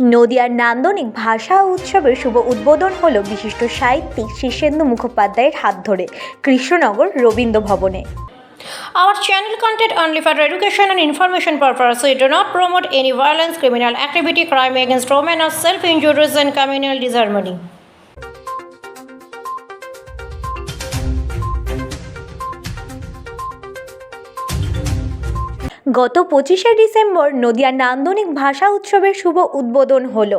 নদিয়ার নান্দনিক ভাষা উৎসবের শুভ উদ্বোধন হল বিশিষ্ট সাহিত্যিক শীর্ষেন্দু মুখোপাধ্যায়ের হাত ধরে কৃষ্ণনগর রবীন্দ্র ভবনে Our channel content only for education and information purposes. We do not promote any violence, criminal activity, crime against women, or self-injuries and communal disharmony. গত পঁচিশে ডিসেম্বর নদিয়ার নান্দনিক ভাষা উৎসবের শুভ উদ্বোধন হল।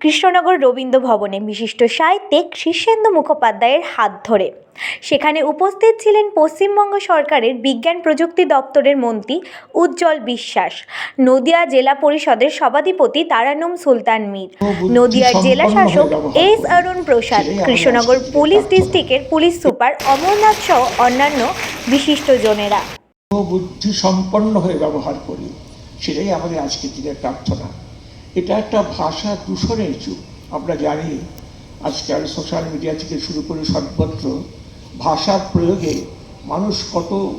কৃষ্ণনগর রবীন্দ্র ভবনে বিশিষ্ট সাহিত্যিক শীর্ষেন্দু মুখোপাধ্যায়ের হাত ধরে। সেখানে উপস্থিত ছিলেন পশ্চিমবঙ্গ সরকারের বিজ্ঞান প্রযুক্তি দপ্তরের মন্ত্রী উজ্জ্বল বিশ্বাস, নদিয়া জেলা পরিষদের সভাধিপতি তারানুম সুলতান মীর, নদিয়ার জেলা শাসক এস অরুণ প্রসাদ, কৃষ্ণনগর পুলিশ ডিস্ট্রিক্টের পুলিশ সুপার অমরনাথ সহ অন্যান্য বিশিষ্টজনেরা বুদ্ধি সম্পন্ন হয়ে ব্যবহার করি। সেটাই আমাদের আজকের দিনের প্রার্থনা। এটা একটা ভাষা দূষণের যুগ। আমরা জানি, আজকাল সোশ্যাল মিডিয়া থেকে শুরু করে সর্বত্র ভাষার প্রয়োগে মানুষ কত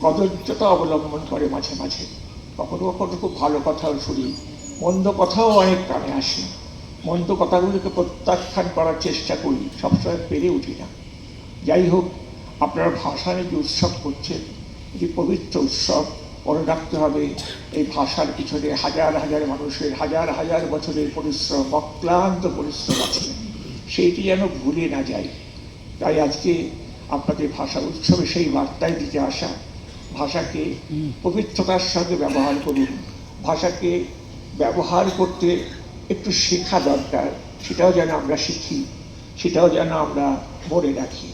কদর্যতা অবলম্বন করে মাঝে মাঝে। কখনো কখনো খুব ভালো কথাও শুনি। মন্দ কথাও অনেক কানে আসে। মন্দ কথাগুলোকে প্রত্যাখ্যান করার চেষ্টা করি। সবসময় পেরে উঠি না। যাই হোক, আপনারা ভাষা নিয়ে যে উৎসব করছেন। এটি পবিত্র উৎসব মনে রাখতে হবে। এই ভাষার পিছনে হাজার হাজার মানুষের হাজার হাজার বছরের পরিশ্রম, অক্লান্ত পরিশ্রম আছে। সেইটি যেন ভুলে না যায়। তাই আজকে আপনাদের ভাষা উৎসবে সেই বার্তায় দিতে আসা ভাষাকে পবিত্রতার সঙ্গে ব্যবহার করুন। ভাষাকে ব্যবহার করতে একটু শেখা দরকার। সেটাও যেন আমরা শিখি, সেটাও যেন আমরা মনে রাখি।